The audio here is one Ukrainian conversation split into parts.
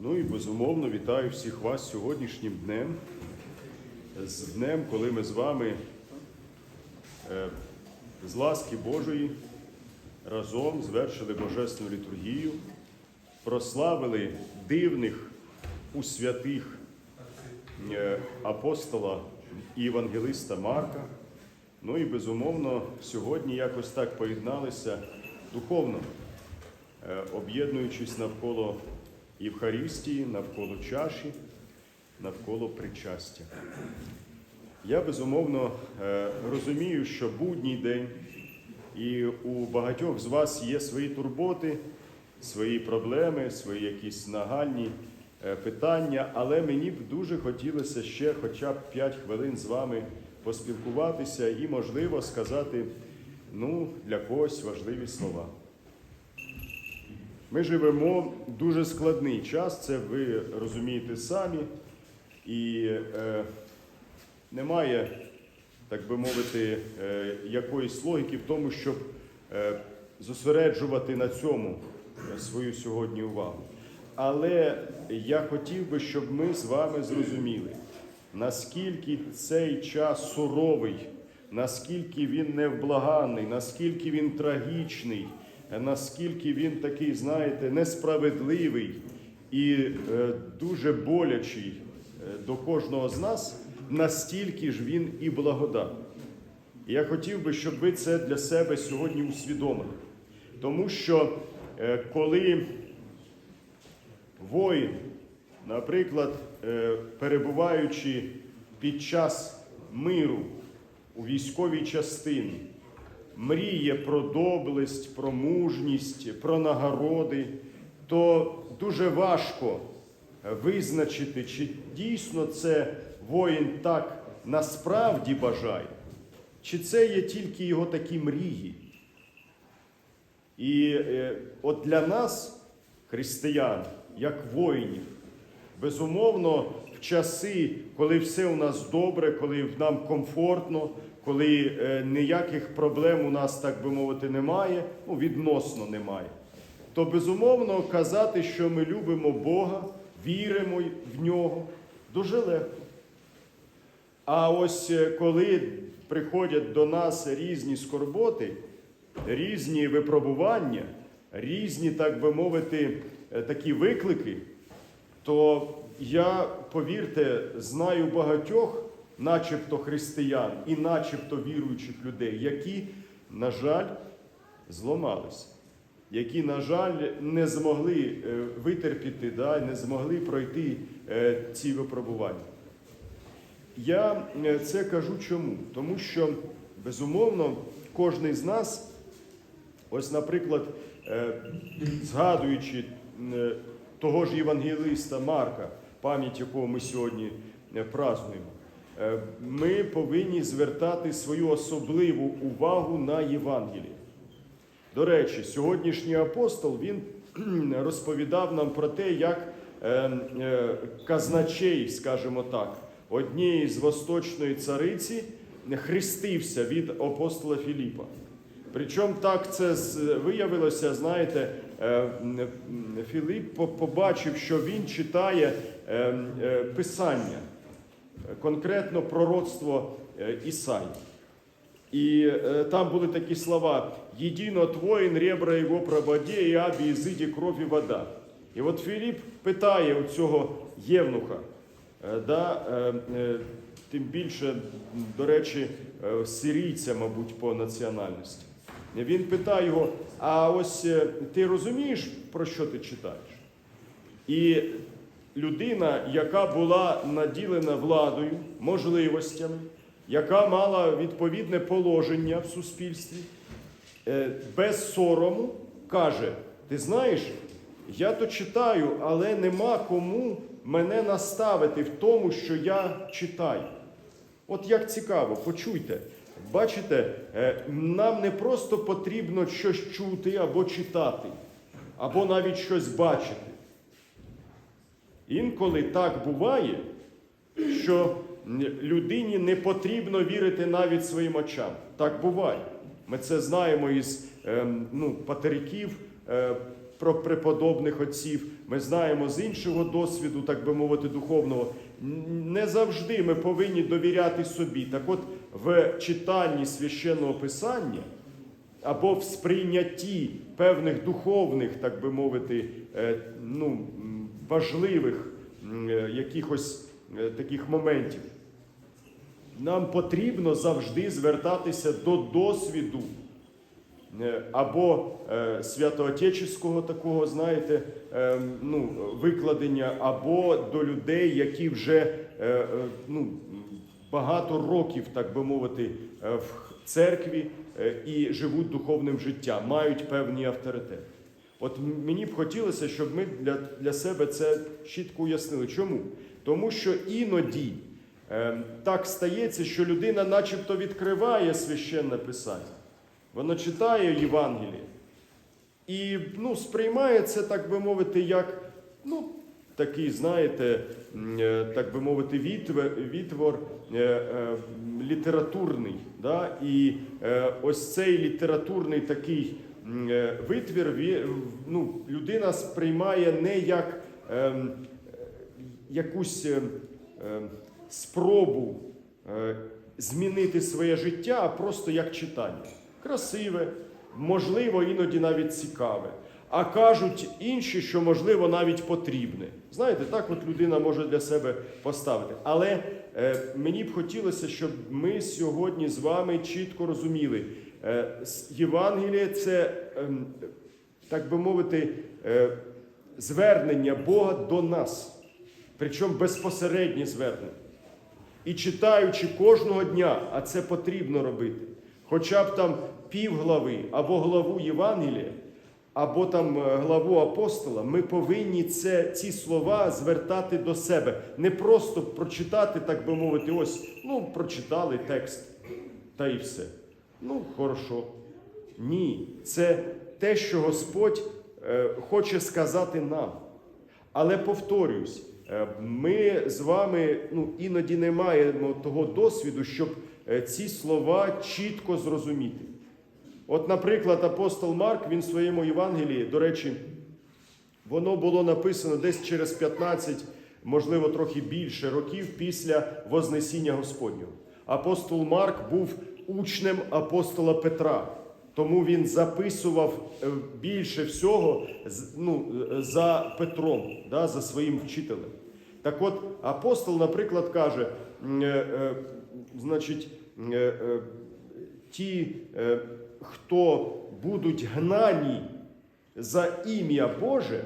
Ну і безумовно вітаю всіх вас сьогоднішнім днем, з днем, коли ми з вами е, з ласки Божої разом звершили Божественну літургію, прославили дивних у святих е, апостола і євангелиста Марка. Ну і безумовно сьогодні якось так поєдналися духовно, е, об'єднуючись навколо Євхаристії, навколо чаші, навколо причастя. Я безумовно е, розумію, що будній день і у багатьох з вас є свої турботи, свої проблеми, свої якісь нагальні е, питання, але мені б дуже хотілося ще хоча б 5 хвилин з вами поспілкуватися і, можливо, сказати ну, для когось важливі слова. Ми живемо дуже складний час, це ви розумієте самі, і е, немає, так би мовити, е, якоїсь логіки в тому, щоб е, зосереджувати на цьому е, свою сьогодні увагу. Але я хотів би, щоб ми з вами зрозуміли, наскільки цей час суровий, наскільки він невблаганний, наскільки він трагічний, наскільки він такий, знаєте, несправедливий і е, дуже болячий е, до кожного з нас, настільки ж він і благодатний. Я хотів би, щоб ви це для себе сьогодні усвідомили. Тому що е, коли воїн, наприклад, перебуваючи під час миру у військовій частині, мріє про доблесть, про мужність, про нагороди, то дуже важко визначити, чи дійсно це воїн так насправді бажає, чи це є тільки його такі мрії. І е, от для нас, християн, як воїнів, безумовно, в часи, коли все у нас добре, коли нам комфортно, коли е, ніяких проблем у нас, так би мовити, немає, ну, відносно немає, то безумовно казати, що ми любимо Бога, віримо в нього, дуже легко. А ось е, коли приходять до нас різні скорботи, різні випробування, різні, так би мовити, е, такі виклики, то я, повірте, знаю багатьох, начебто християн і начебто віруючих людей, які, на жаль, зламалися, які, на жаль, не змогли е, витерпіти, да, не змогли пройти е, ці випробування. Я е, це кажу чому? Тому що, безумовно, кожен з нас, ось, наприклад, згадуючи того ж євангелиста Марка, пам'ять якого ми сьогодні празднуємо, е, ми повинні звертати свою особливу увагу на Євангеліє. До речі, сьогоднішній апостол він розповідав нам про те, як е, е, казначей, скажімо так, однієї з восточної цариці хрестився від апостола Філіпа. Причому так це виявилося, знаєте, е, Філіп побачив, що він читає е, е, Писання, е, конкретно пророцтво е, Ісаї. І е, там були такі слова: «Єдино твоїн ребра його прободе, і абі ізиді кров і вода. І от Філіп питає у цього євнуха, е, да, тим більше, до речі, сирійця, мабуть, по національності. Він питає його: а ось ти розумієш, про що ти читаєш? І людина, яка була наділена владою, можливостями, яка мала відповідне положення в суспільстві, е, без сорому каже: Ти знаєш, я то читаю, але нема кому мене наставити в тому, що я читаю. От як цікаво, почуйте. Бачите, е, нам не просто потрібно щось чути або читати, або навіть щось бачити. Інколи так буває, що людині не потрібно вірити навіть своїм очам. Так буває. Ми це знаємо із ем, ну, патериків е, про преподобних отців, ми знаємо з іншого досвіду, так би мовити, духовного. Не завжди ми повинні довіряти собі. Так от в читанні священного писання або в сприйнятті певних духовних, так би мовити, е, ну, важливих е, якихось е, таких моментів. Нам потрібно завжди звертатися до досвіду е, або святоотеческого такого, знаєте, ну, викладення, або до людей, які вже ну, багато років, так би мовити, в церкві і живуть духовним життям, мають певні авторитети. От мені б хотілося, щоб ми для, для себе це чітко уяснили. Чому? Тому що іноді е, так стається, що людина начебто відкриває священне писання. Вона читає Євангеліє і ну, сприймає це, так би мовити, як ну, такий, знаєте, е, так би мовити, відтвор, відтвор е, е, літературний. Да? І е, ось цей літературний такий витвір ну, людина сприймає не як е, якусь е, е, спробу е, змінити своє життя, а просто як читання. Красиве, можливо, іноді навіть цікаве. А кажуть інші, що можливо навіть потрібне. Знаєте, так от людина може для себе поставити. Але е, мені б хотілося, щоб ми сьогодні з вами чітко розуміли, е, Євангеліє це, ем, так би мовити, е, звернення Бога до нас, причому безпосереднє звернення. І читаючи кожного дня, а це потрібно робити, хоча б там півглави або главу Євангелія, або там е, главу апостола, ми повинні це, ці слова звертати до себе. Не просто прочитати, так би мовити, ось, ну, прочитали текст, та і все. Ну, хорошо. Ні, це те, що Господь е, хоче сказати нам. Але повторюсь, е, ми з вами ну, іноді не маємо того досвіду, щоб е, ці слова чітко зрозуміти. От, наприклад, апостол Марк, він в своєму Євангелії, до речі, воно було написано десь через 15, можливо, трохи більше років після Вознесіння Господнього. Апостол Марк був учнем апостола Петра. Тому він записував е, більше всього ну, е, за Петром, да, за своїм вчителем. Так от, апостол, наприклад, каже, е, значить, ті, хто будуть гнані за ім'я Боже,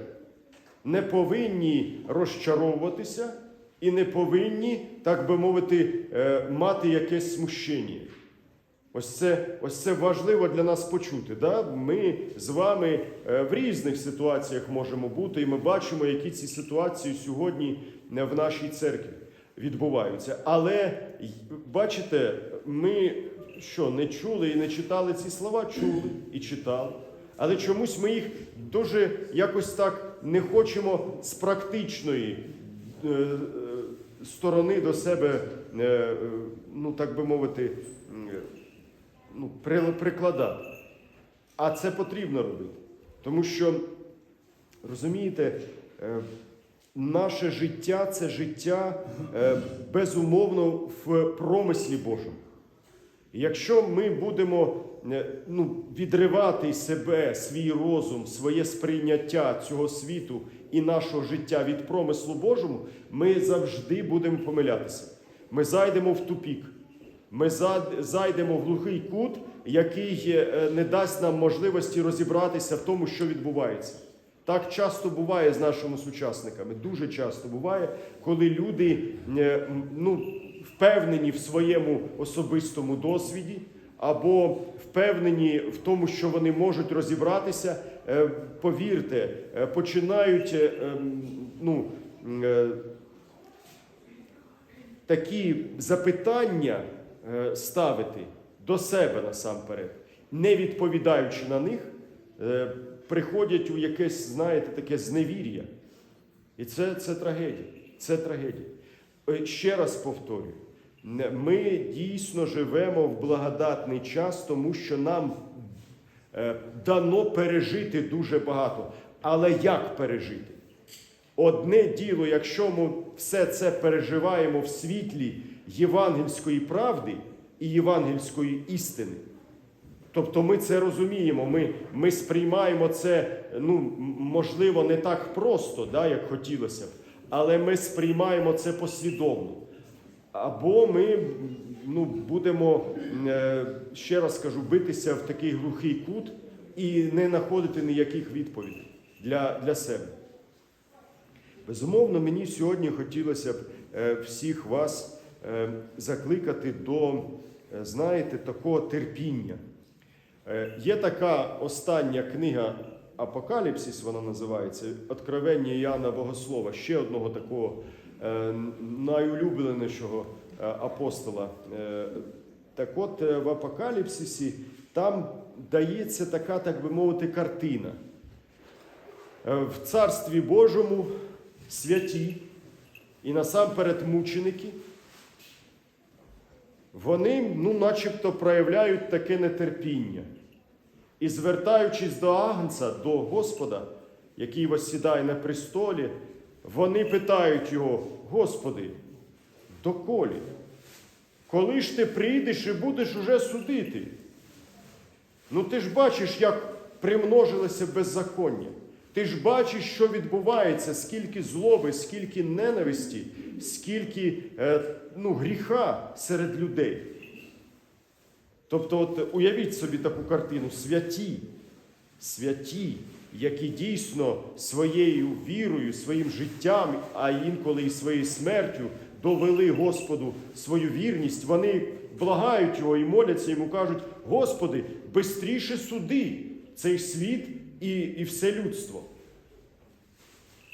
не повинні розчаровуватися і не повинні, так би мовити, мати якесь смущення. Ось це, ось це важливо для нас почути. Да? Ми з вами е, в різних ситуаціях можемо бути, і ми бачимо, які ці ситуації сьогодні е, в нашій церкві відбуваються. Але бачите, ми що не чули і не читали ці слова, чули і читали. Але чомусь ми їх дуже якось так не хочемо з практичної е, сторони до себе, ну так би мовити, ну, прикладати. А це потрібно робити. Тому що, розумієте, е, наше життя це життя е, безумовно в промислі Божому. Якщо ми будемо е, ну, відривати себе, свій розум, своє сприйняття цього світу і нашого життя від промислу Божому, ми завжди будемо помилятися. Ми зайдемо в тупік. Ми зайдемо в глухий кут, який е, не дасть нам можливості розібратися в тому, що відбувається. Так часто буває з нашими сучасниками. Дуже часто буває, коли люди е, ну, впевнені в своєму особистому досвіді, або впевнені в тому, що вони можуть розібратися. Е, Повірте, починають ну, такі запитання ставити до себе насамперед, не відповідаючи на них, е, приходять у якесь, знаєте, таке зневір'я. І це, це трагедія. Це трагедія. Е, Ще раз повторюю: ми дійсно живемо в благодатний час, тому що нам е, дано пережити дуже багато. Але як пережити? Одне діло, якщо ми все це переживаємо в світлі євангельської правди і євангельської істини. Тобто ми це розуміємо, ми, ми сприймаємо це, ну, можливо, не так просто, да, як хотілося б, але ми сприймаємо це послідовно. Або ми ну, будемо, е, ще раз кажу, битися в такий глухий кут і не знаходити ніяких відповідей для, для себе. Безумовно, мені сьогодні хотілося б е, всіх вас закликати до, е, знаєте, такого терпіння. Е, Є така остання книга Апокаліпсис, вона називається Откровення Іоанна Богослова, ще одного такого е, найулюбленішого апостола. Так от в Апокаліпсисі там дається така, так би мовити, картина. В Царстві Божому святі і насамперед мученики, вони, ну, начебто, проявляють таке нетерпіння. І звертаючись до Агнця, до Господа, який восідає на престолі, вони питають його, Господи, доколі? Коли ж ти прийдеш і будеш уже судити? Ну ти ж бачиш, як примножилося беззаконня. Ти ж бачиш, що відбувається, скільки злоби, скільки ненависті, скільки е, ну, гріха серед людей. Тобто, от уявіть собі таку картину: святі, святі, які дійсно своєю вірою, своїм життям, а інколи і своєю смертю довели Господу свою вірність, вони благають його і моляться йому, кажуть: Господи, бистріше суди цей світ і, і все людство.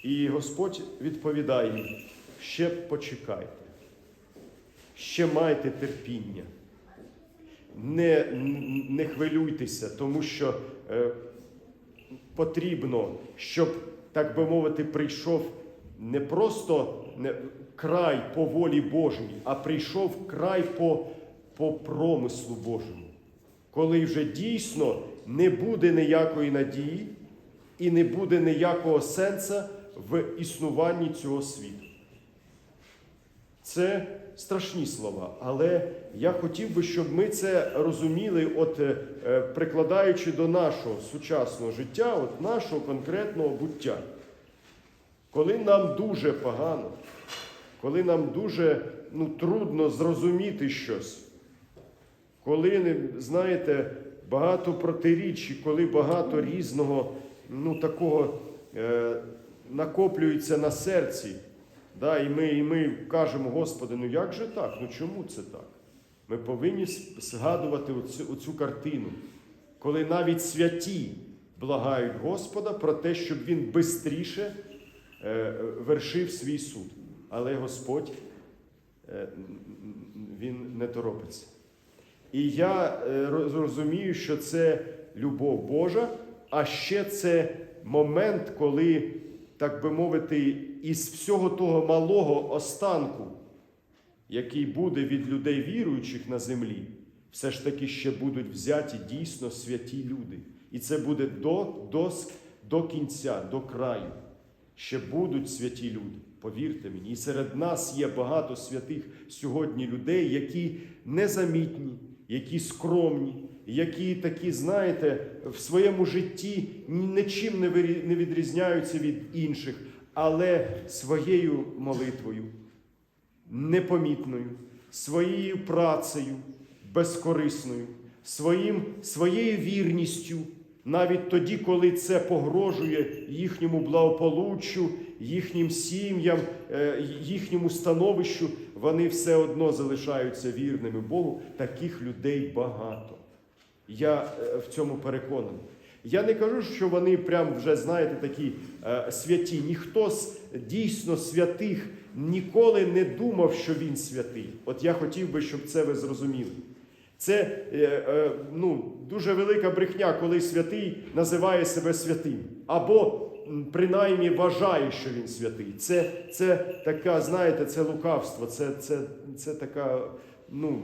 І Господь відповідає їм: ще почекайте, ще майте терпіння. Не, не хвилюйтеся, тому що е, потрібно, щоб, так би мовити, прийшов не просто не, край по волі Божій, а прийшов край по, по промислу Божому. Коли вже дійсно не буде ніякої надії і не буде ніякого сенса в існуванні цього світу. Це страшні слова, але я хотів би, щоб ми це розуміли, от е, прикладаючи до нашого сучасного життя, от нашого конкретного буття. Коли нам дуже погано, коли нам дуже ну, трудно зрозуміти щось, коли, знаєте, багато протиріч, коли багато різного, ну, такого е, накоплюється на серці, да, і, ми, і ми кажемо, Господи, ну як же так? Ну чому це так? Ми повинні згадувати оцю, оцю картину, коли навіть святі благають Господа про те, щоб він швидше е, вершив свій суд. Але Господь е, він не торопиться. І я е, розумію, що це любов Божа, а ще це момент, коли, так би мовити, із всього того малого останку, який буде від людей віруючих на землі, все ж таки ще будуть взяті дійсно святі люди. І це буде до, до, до кінця, до краю. Ще будуть святі люди, повірте мені. І серед нас є багато святих сьогодні людей, які незамітні, які скромні, які такі, знаєте, в своєму житті нічим не відрізняються від інших, але своєю молитвою, непомітною, своєю працею безкорисною, своїм, своєю вірністю, навіть тоді, коли це погрожує їхньому благополуччю, їхнім сім'ям, е, їхньому становищу, вони все одно залишаються вірними Богу. Таких людей багато. Я е, в цьому переконаний. Я не кажу, що вони прям вже, знаєте, такі е, святі. Ніхто з дійсно святих ніколи не думав, що він святий. От я хотів би, щоб це ви зрозуміли. Це е, е, ну, дуже велика брехня, коли святий називає себе святим. Або принаймні вважає, що він святий. Це, це така, знаєте, це лукавство, це, це, це така, ну,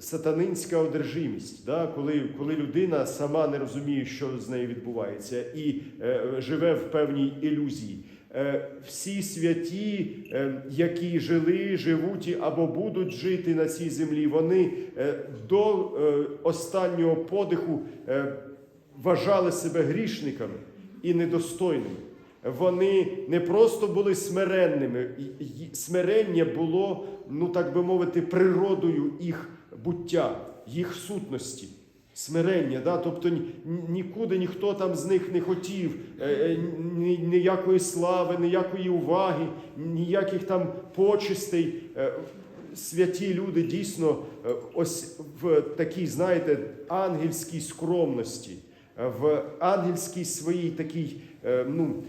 сатанинська одержимість, да? коли, коли людина сама не розуміє, що з нею відбувається, і е, живе в певній ілюзії. Е, всі святі, е, які жили, живуть або будуть жити на цій землі, вони е, до е, останнього подиху е, вважали себе грішниками і недостойними. Вони не просто були смиренними, смирення було, ну так би мовити, природою їх буття, їх сутності. Смирення, да? тобто нікуди ніхто там з них не хотів е, е, ні- ніякої слави, ніякої уваги, ніяких там почестей. Е, Святі люди дійсно ось в такій, знаєте, ангельській скромності, в ангельській своїй такій ну,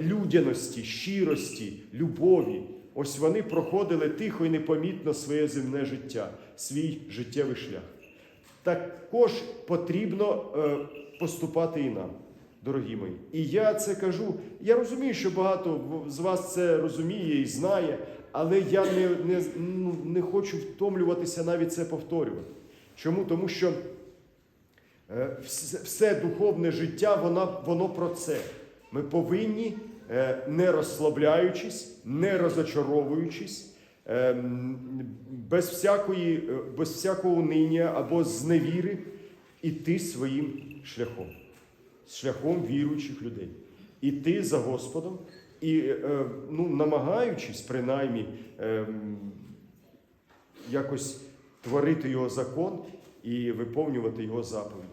людяності, щирості, любові. Ось вони проходили тихо і непомітно своє земне життя, свій життєвий шлях. Також потрібно е, поступати і нам, дорогі мої. І я це кажу. Я розумію, що багато з вас це розуміє і знає, але я не, не, ну, не хочу втомлюватися навіть це повторювати. Чому? Тому що е, все, духовне життя, воно, воно про це. Ми повинні, е, не розслабляючись, не розочаровуючись, без, всякої, е, без всякого униння або зневіри іти своїм шляхом, шляхом віруючих людей. Іти за Господом і е, ну, намагаючись, принаймні, е, якось творити його закон і виповнювати його заповіді.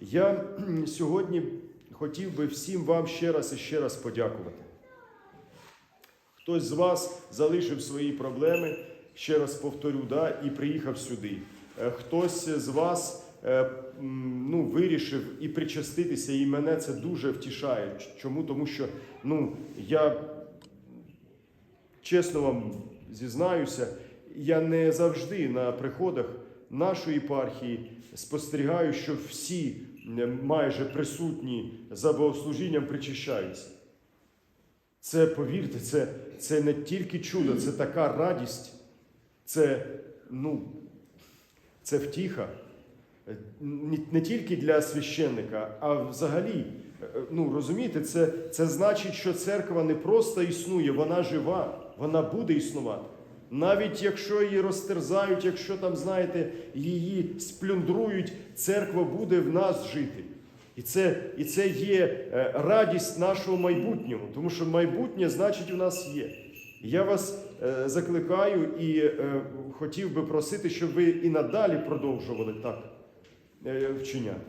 Я сьогодні хотів би всім вам ще раз і ще раз подякувати. Хтось з вас залишив свої проблеми, ще раз повторю, да, і приїхав сюди. Е, Хтось з вас е, ну, вирішив і причаститися, і мене це дуже втішає. Чому? Тому що ну, я чесно вам зізнаюся, я не завжди на приходах нашої єпархії спостерігаю, що всі майже присутні за богослужінням причащаються. Це, повірте, це, це не тільки чудо, це така радість, це, ну, це втіха. Не, тільки для священника, а взагалі, ну розумієте, це, це значить, що церква не просто існує, вона жива, вона буде існувати. Навіть якщо її розтерзають, якщо там, знаєте, її сплюндрують, церква буде в нас жити. І це, і це є е, радість нашого майбутнього, тому що майбутнє, значить, у нас є. Я вас е, закликаю і е, хотів би просити, щоб ви і надалі продовжували так вчиняти.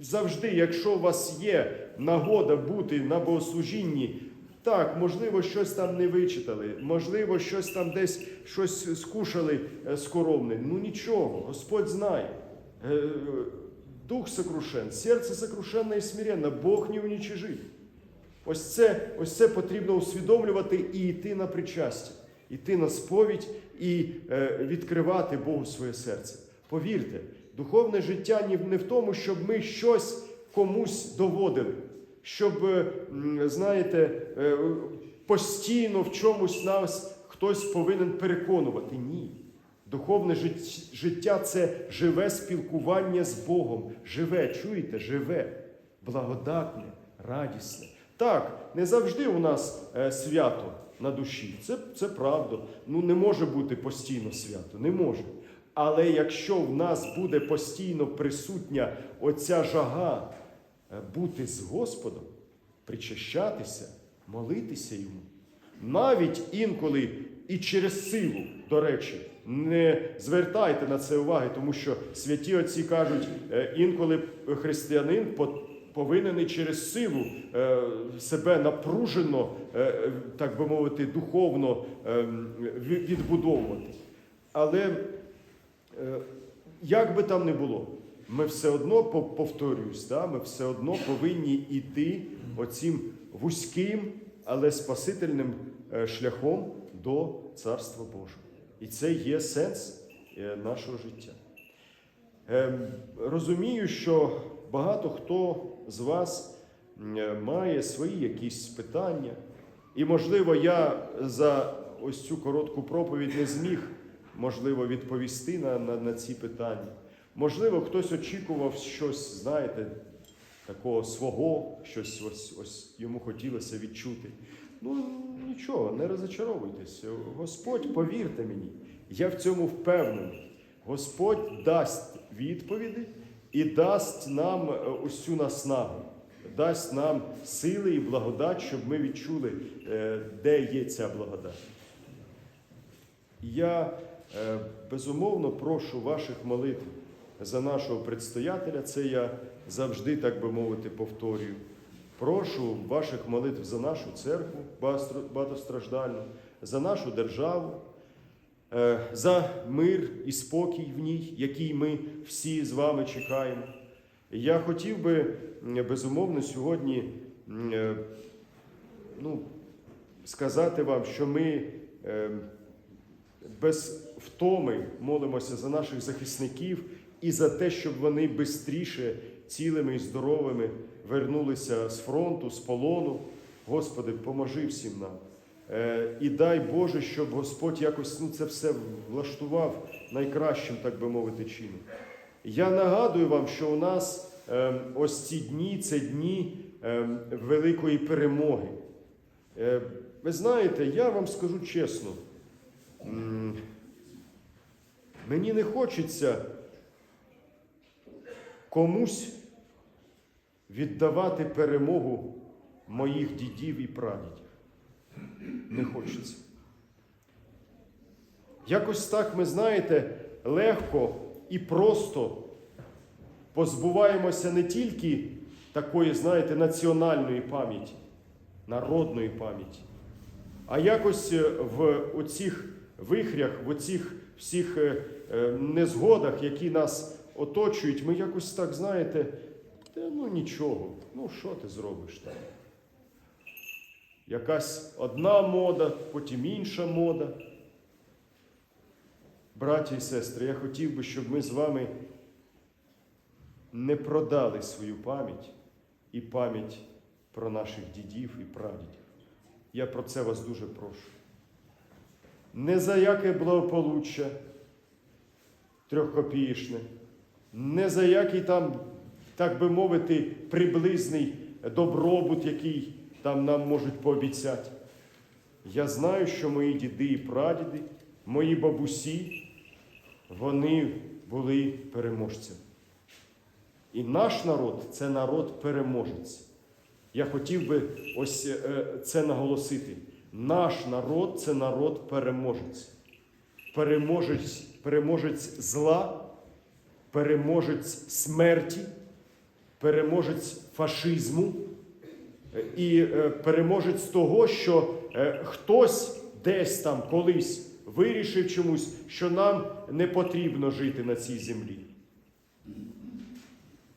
Завжди, якщо у вас є нагода бути на богослужінні, так, можливо, щось там не вичитали, можливо, щось там десь щось скушали скоромне. Ну нічого, Господь знає. Дух сокрушен, серце сокрушенне і смиренне, Бог не уничижить. Ось це, ось це потрібно усвідомлювати і йти на причастя, йти на сповідь і е, відкривати Богу своє серце. Повірте, духовне життя не в тому, щоб ми щось комусь доводили, щоб, е, знаєте, е, постійно в чомусь нас хтось повинен переконувати. Ні. Духовне життя це живе спілкування з Богом. Живе, чуєте, живе, благодатне, радісне. Так, не завжди у нас е, свято на душі. Це, це правда. Ну не може бути постійно свято, не може. Але якщо в нас буде постійно присутня оця жага е, бути з Господом, причащатися, молитися йому, навіть інколи і через силу, до речі, не звертайте на це уваги, тому що святі отці кажуть, е, інколи християнин повинен і через силу е, себе напружено, е, так би мовити, духовно відбудовувати. Але як би там не було, ми все одно пов- повторююсь, да, ми все одно повинні йти оцим вузьким, але спасительним шляхом до Царства Божого. І це є сенс е, нашого життя. Ем, Розумію, що багато хто з вас е, має свої якісь питання, і, можливо, я за ось цю коротку проповідь не зміг можливо, відповісти на, на, на ці питання. Можливо, хтось очікував щось, знаєте, такого свого, щось ось, ось йому хотілося відчути. Ну нічого, не розочаровуйтесь. Господь, повірте мені, я в цьому впевнений. Господь дасть відповіді і дасть нам е, цю наснагу, дасть нам сили і благодать, щоб ми відчули, е, де є ця благодать. Я е, безумовно прошу ваших молитв за нашого предстоятеля. Це я завжди, так би мовити, повторюю. Прошу ваших молитв за нашу церкву багатостраждальну, за нашу державу, е, за мир і спокій в ній, який ми всі з вами чекаємо. Я хотів би безумовно сьогодні е, ну, сказати вам, що ми е, без втоми молимося за наших захисників і за те, щоб вони швидше, цілими і здоровими вернулися з фронту, з полону. Господи, поможи всім нам. Е, І дай Боже, щоб Господь якось ну, це все влаштував найкращим, так би мовити, чином. Я нагадую вам, що у нас е, ось ці дні це дні е, великої перемоги. Е, Ви знаєте, я вам скажу чесно, мені не хочеться комусь віддавати перемогу моїх дідів і прадідів. Не хочеться. Якось так, ми знаєте, легко і просто позбуваємося не тільки такої, знаєте, національної пам'яті, народної пам'яті, а якось е, в оцих вихрях, в оцих всіх е, е, незгодах, які нас оточують, ми якось так, знаєте, та ну нічого, ну що ти зробиш там? Якась одна мода, потім інша мода. Браті і сестри, я хотів би, щоб ми з вами не продали свою пам'ять і пам'ять про наших дідів і прадідів. Я про це вас дуже прошу. Не за яке благополуччя трьохкопієчне, не за який там, так би мовити, приблизний добробут, який там нам можуть пообіцяти. Я знаю, що мої діди і прадіди, мої бабусі, вони були переможцями. І наш народ це народ переможець. Я хотів би ось е, це наголосити. Наш народ це народ переможець. Переможець, переможець зла, переможець смерті, переможець фашизму і е, переможець того, що е, хтось десь там колись вирішив чомусь, що нам не потрібно жити на цій землі.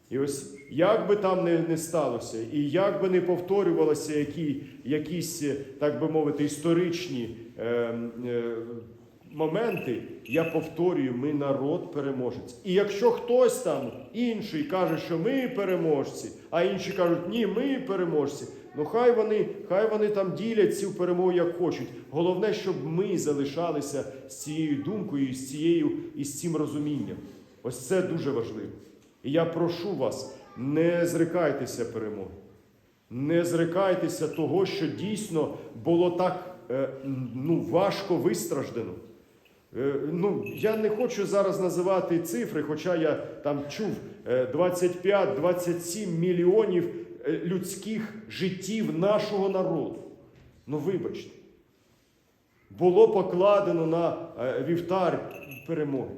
І ось як би там не, не сталося, і як би не повторювалися які, якісь, так би мовити, історичні е, е, моменти, я повторюю, ми народ переможець. І якщо хтось там інший каже, що ми переможці, а інші кажуть, ні, ми переможці, ну хай вони, хай вони там ділять цю перемогу як хочуть. Головне, щоб ми залишалися з цією думкою, і з цією і з цим розумінням. Ось це дуже важливо. І я прошу вас, не зрикайтеся перемоги. Не зрикайтеся того, що дійсно було так е, ну, важко вистраждено. Е, ну, я не хочу зараз називати цифри, хоча я там чув е, 25-27 мільйонів е, людських життів нашого народу. Ну, вибачте, було покладено на е, вівтар перемоги.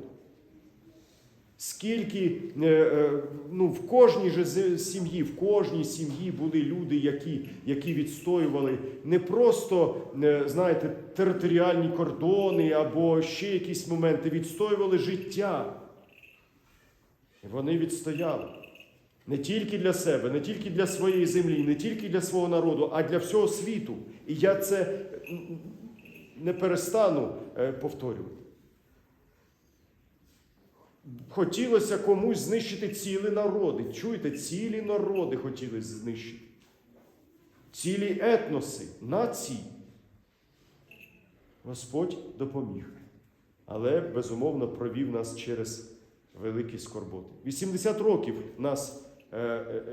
Скільки е, е, ну, в кожній же сім'ї, в кожній сім'ї були люди, які, які відстоювали не просто, е, знаєте, територіальні кордони або ще якісь моменти, відстоювали життя. Вони відстояли. Не тільки для себе, не тільки для своєї землі, не тільки для свого народу, а для всього світу. І я це не перестану повторювати. Хотілося комусь знищити цілі народи. Чуєте, цілі народи хотіли знищити. Цілі етноси, нації. Господь допоміг. але безумовно провів нас через великі скорботи. 80 років нас е, е,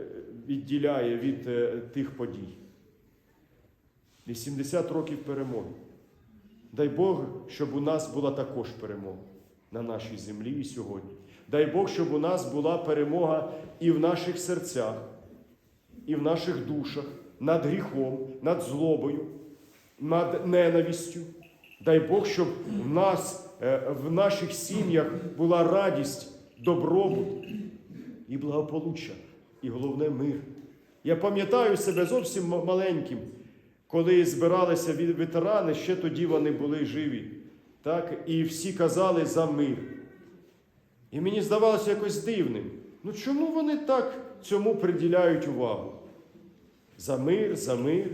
відділяє від е, тих подій. 80 років перемоги. Дай Бог, щоб у нас була також перемога на нашій землі і сьогодні. Дай Бог, щоб у нас була перемога і в наших серцях, і в наших душах, над гріхом, над злобою, над ненавистю. Дай Бог, щоб в нас, е, в наших сім'ях була радість, добробут і благополуччя, і головне мир. Я пам'ятаю себе зовсім маленьким, коли збиралися ветерани, ще тоді вони були живі. Так? І всі казали за мир. І мені здавалося якось дивним. Ну чому вони так цьому приділяють увагу? За мир, за мир.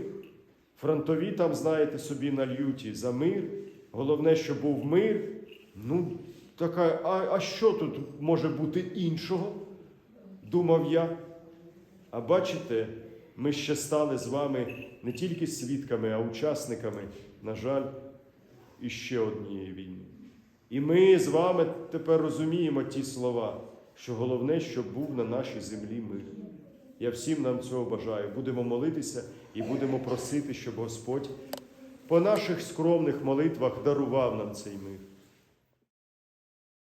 Фронтові там, знаєте, собі нальють і за мир. Головне, щоб був мир. Ну, така, а, а що тут може бути іншого? Думав я. А бачите, ми ще стали з вами не тільки свідками, а учасниками, на жаль, іще однієї війни. І ми з вами тепер розуміємо ті слова, що головне, щоб був на нашій землі мир. Я всім нам цього бажаю. Будемо молитися і будемо просити, щоб Господь по наших скромних молитвах дарував нам цей мир.